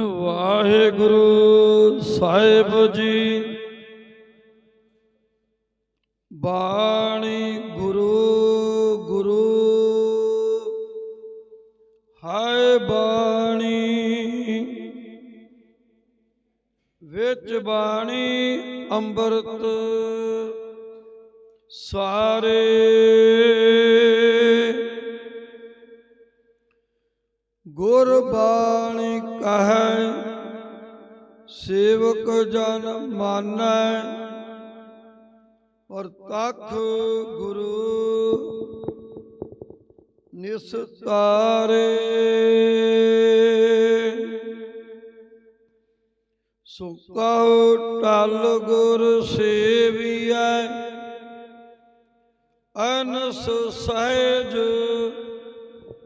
ਵਾਹਿਗੁਰੂ ਸਾਹਿਬ ਜੀ। ਬਾਣੀ ਗੁਰੂ ਗੁਰੂ। ਹਾਏ ਬਾਣੀ। ਵਿੱਚ ਬਾਣੀ ਅੰਮ੍ਰਿਤ। ਸਾਰੇ ਗੁਰਬਾਣੀ ਕਹੈ, ਸੇਵਕ ਜਨ ਮਾਨੈ। ਔਰ ਤਖ ਗੁਰੂ ਨਿਸਤਾਰੇ ਸੁਕਹੁ ਟਲ ਗੁਰ ਸੇਵੀਐ, ਅਨਸ ਸਹਿਜ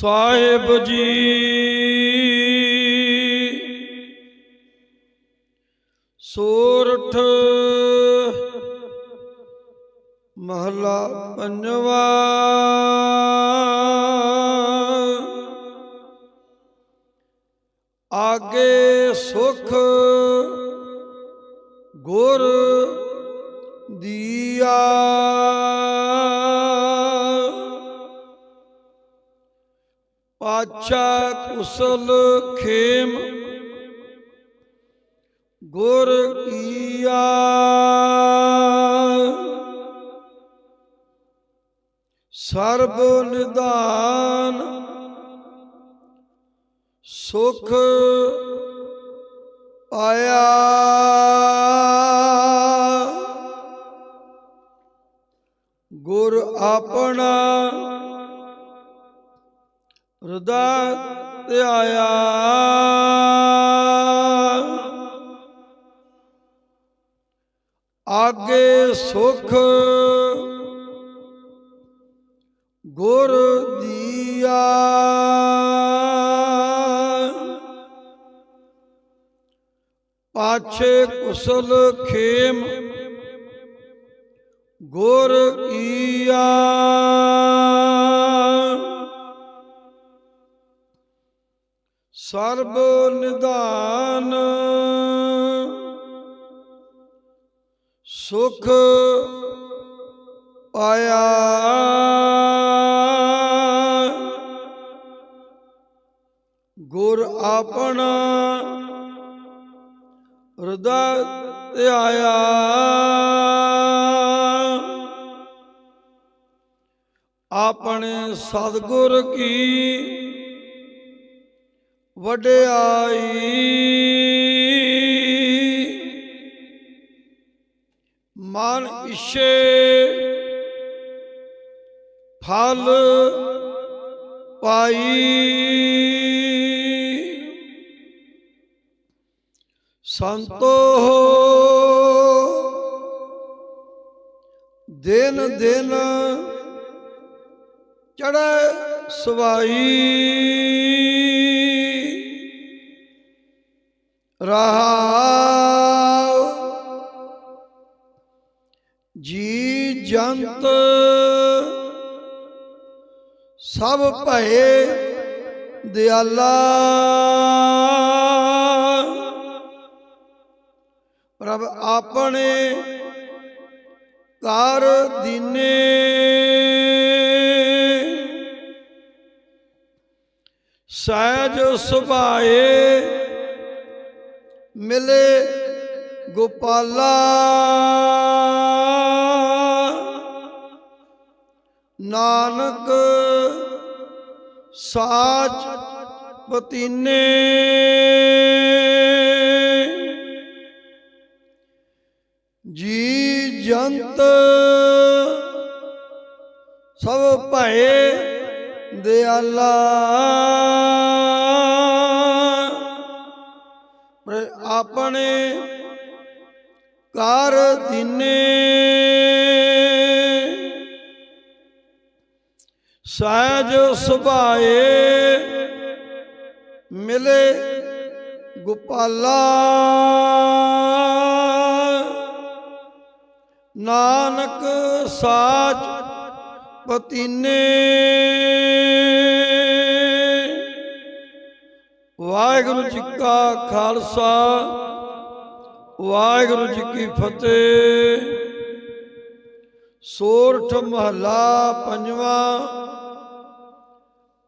ਸਾਹਿਬ ਜੀ। ਸੋਰਠ ਮਹਲਾ ਪੰਜਵਾ। ਆਗੇ ਸੁਖ ਗੁਰ ਦੀਆ। ਕੁਸਲ ਖੇਮ ਗੁਰ ਕੀਆ। ਸਰਬ ਨਿਦਾਨ ਸੁਖ ਆਇਆ ਗੁਰ ਆਪਣਾ ਹਿਰਦਾ ਧਿਆਇਆ ਆਗੇ ਸੁਖ ਗੁਰ ਦੀਆ। ਪਾਛੇ ਕੁਸਲ ਖੇਮ ਗੁਰ ਕੀਆ ਸਰਬ ਨਿਧਾਨ। ਸੁਖ ਪਾਇਆ। ਗੁਰ ਆਪਣਾ ਹਿਰਦਾ ਧਿਆਇਆ। ਆਪਣੇ ਸਤਿਗੁਰ ਕੀ ਵਡਿਆਈ। ਮਨ ਇਛੇ ਫਲ ਪਾਈ। ਸੰਤੋ ਦਿਨ ਦਿਨ ਚੜ੍ਹੈ ਸਵਾਈ। ਰਹਾਉ ਜੀ ਜੰਤ ਸਭ ਭਏ ਦਿਆਲਾ। ਪ੍ਰਭ ਆਪਣੇ ਕਰ ਦੀਨੇ। ਸਹਿਜ ਸੁਭਾਏ ਮਿਲੇ ਗੋਪਾਲਾ। ਨਾਨਕ ਸਾਚ ਪਤੀਨੇ। ਜੀ ਜੰਤ ਸਭ ਭਏ ਦਿਆਲਾ। ਆਪਣੇ ਕਰ ਦਿਨੇ। ਸਹਿਜ ਸੁਭਾਏ ਮਿਲੇ ਗੋਪਾਲਾ। ਨਾਨਕ ਸਾਚ ਪਤੀਨੇ। ਖਾਲਸਾ, ਵਾਹਿਗੁਰੂ ਜੀ ਕੀ ਫਤਿਹ। ਸੋਰਠ ਮਹਲਾ ਪੰਜਵਾਂ,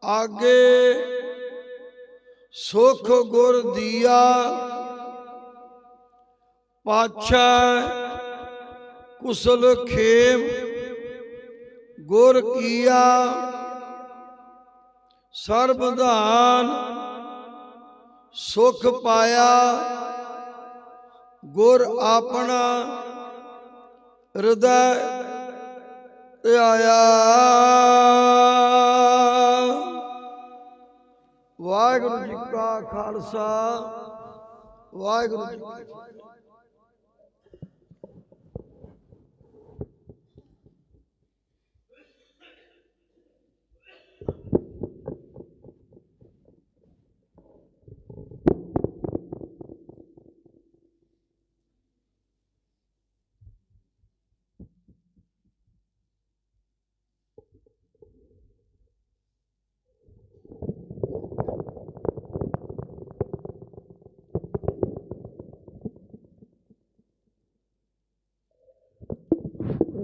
ਆਗੇ ਸੁਖ ਗੁਰ ਦੀਆ, ਪਾਛਾ ਕੁਸਲ ਖੇਮ, ਗੁਰ ਕੀਆ ਸਰਬਧਾਨ ਸੁਖ ਪਾਇਆ। ਗੁਰ ਆਪਣਾ ਹਿਰਦੈ ਤੇ ਆਇਆ ਵਾਹਿਗੁਰੂ ਜੀ ਕਾ ਖਾਲਸਾ। ਵਾਹਿਗੁਰੂ ਜੀ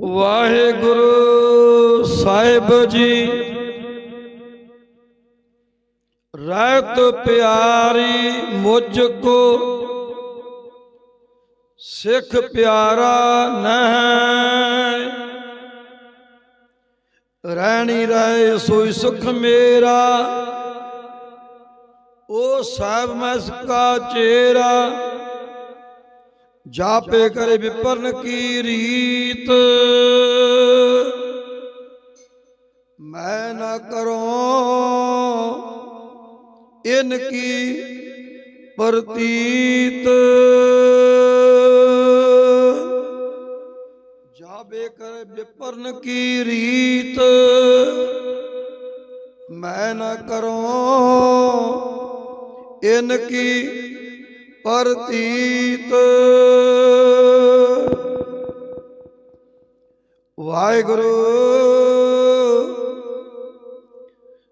ਵਾਹਿਗੁਰੂ ਸਾਹਿਬ ਜੀ। ਰਹਿਤ ਪਿਆਰੀ ਮੁਝ ਕੋ, ਸਿੱਖ ਪਿਆਰਾ ਨਹਿ। ਰਹਿਣੀ ਰਹੇ ਸੋਈ ਸੁਖ ਮੇਰਾ, ਉਹ ਸਾਹਿਬ ਮੈਂ ਸਕਾ ਚੇਰਾ। ਜਾਪੇ ਕਰੇ ਵਿਪਰਨ ਕੀ ਰੀਤ? ਮੈਂ ਨਾ ਕਰੋ ਇਨ ਕੀ ਪ੍ਰਤੀਤ? ਜਾਪੇ ਕਰੇ ਵਿਪਰਨ ਕੀ ਰੀਤ? ਮੈਂ ਨਾ ਕਰੋ ਇਨ ਕੀ ਪ੍ਰਤੀਤ। ਵਾਹਿਗੁਰੂ।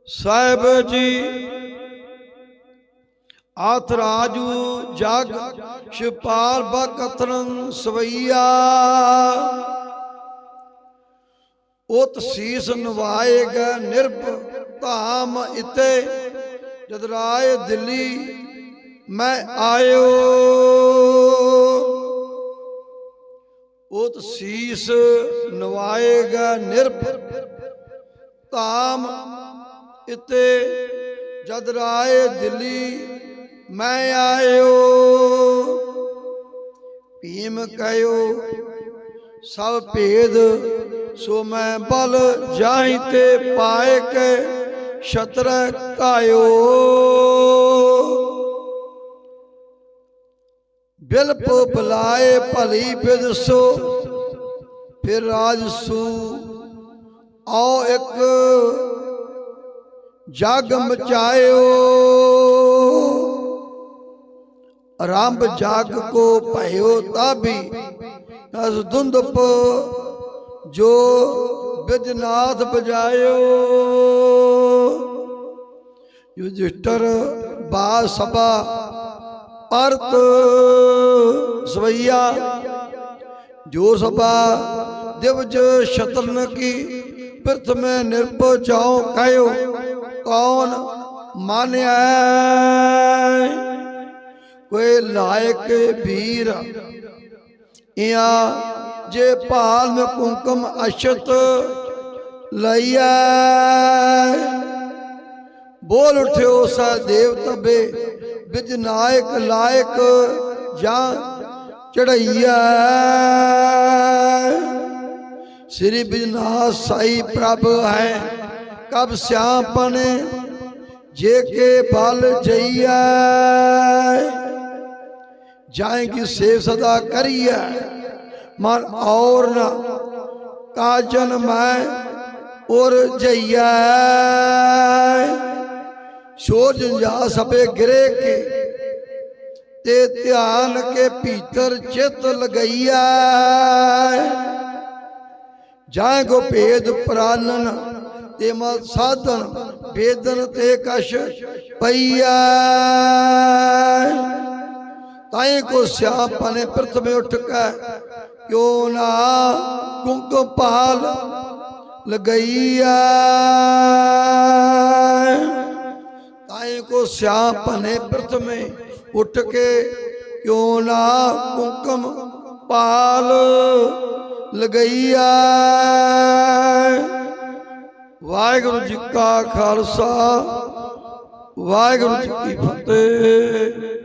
ਸਾਹਿਬ ਜੀ, ਆਥ ਰਾਜੂ ਜਗ ਛਪਾਲ ਬਕਤਰਨ ਸਵਈਆ। ਉਤ ਸੀਸ ਨਵਾਏਗਾ ਨਿਰਭ ਧਾਮ ਇਤੇ, ਜਦ ਰਾਏ ਦਿੱਲੀ ਮੈਂ ਆਇਓ। ਉਤ ਸੀਸ ਨਵਾਏਗਾ ਨਿਰਭ। ਧਾਮ ਇਤੇ ਜਦ ਰਾਏ ਦਿੱਲੀ ਮੈਂ ਆਇਓ। ਭੀਮ ਕਹਿਓ, ਸਭ ਭੇਦ ਸੋ ਮੈਂ ਬਲ ਜਾਈ ਤੇ ਪਾਏ ਕੇ ਕਾਇਓ ਕਾਇਓ ਬਿਲਪ ਬੁਲਾਏ ਭਲੀ ਬਿਦਸੋ ਫਿਰ ਰਾਜਸੂ ਆਓ ਇੱਕ ਜਗ ਮਚਾਇਓ। ਆਰੰਭ ਜਾਗ ਕੋ ਭਇਓ ਤਾਬੀ। ਅਸ ਦੁੰਦਪ ਜੋ ਬਿਜਨਾਥ ਬਜਾਇਓ। ਯੁਧਿਸ਼ਟਰ ਬਾ ਸਭਾ ਅਰਤ ਸਵਈਆ। ਜੋ ਸਭਾ ਦਿਵਜ ਸ਼ਤਰਨ ਕੀ ਪ੍ਰਥਮੇ ਨਿਰਭਉ ਚਾਉ ਕਹਿਓ ਕੌਣ ਮਾਨਿਆ ਕੋਈ ਲਾਇਕ ਵੀਰ, ਇਆ ਜੇ ਭਾਲ ਮੇ ਕੁੰਕਮ ਅਸ਼ਤ ਲਈਐ। ਬੋਲ ਉਠਿਓ ਸਾ ਦੇਵ ਤਬੇ ਵਿਜ ਨਾਇਕ ਲਾਇਕ ਜਾਂ ਚੜਈਆ ਸ੍ਰੀ ਬਿਜਨਾਥ ਸਾਈ ਪ੍ਰਭ ਹੈ, ਕਬ ਸਿਆਪਨ ਜੇ ਕੇ ਬਲ ਜਈਐ। ਜਾਏਗੀ ਸੇਵ ਸਦਾ ਕਰੀਐ, ਮਨ ਔਰ ਨਾ ਕਾਜਨ ਮੈਂ ਔਰ ਜਈਐ। ਸੋਜ ਜਾ ਸਭੇ ਗਿਰੇ ਕੇ, ਤੇ ਧਿਆਨ ਕੇ ਭੀਤਰ ਚਿਤ ਲਗਈਆ ਜਾਂ ਕੋ ਭੇਦ ਪ੍ਰਾਨਨ, ਤੇ ਮਲ ਸਾਧਨ ਭੇਦਨ ਤੇ ਕਸ਼ ਪਈਆ ਤਾਏ ਕੋ ਸਿਆਪਨੇ ਪ੍ਰਥਮੇ ਉੱਠ ਕੇ ਕਿਉ ਨਾ ਕੁੰਕੁਮ ਪਾਲ ਲਗਈਆ ਤਾਏ ਕੋ ਸਿਆਪਨੇ ਪ੍ਰਥਮੇ ਉੱਠ ਕੇ ਕਿਉ ਨਾ ਕੁੰਕਮ ਪਾਲ ਲਗਈਐ। ਵਾਹਿਗੁਰੂ ਜੀ ਕਾ ਖਾਲਸਾ, ਵਾਹਿਗੁਰੂ ਜੀ ਕੀ ਫਤਿਹ।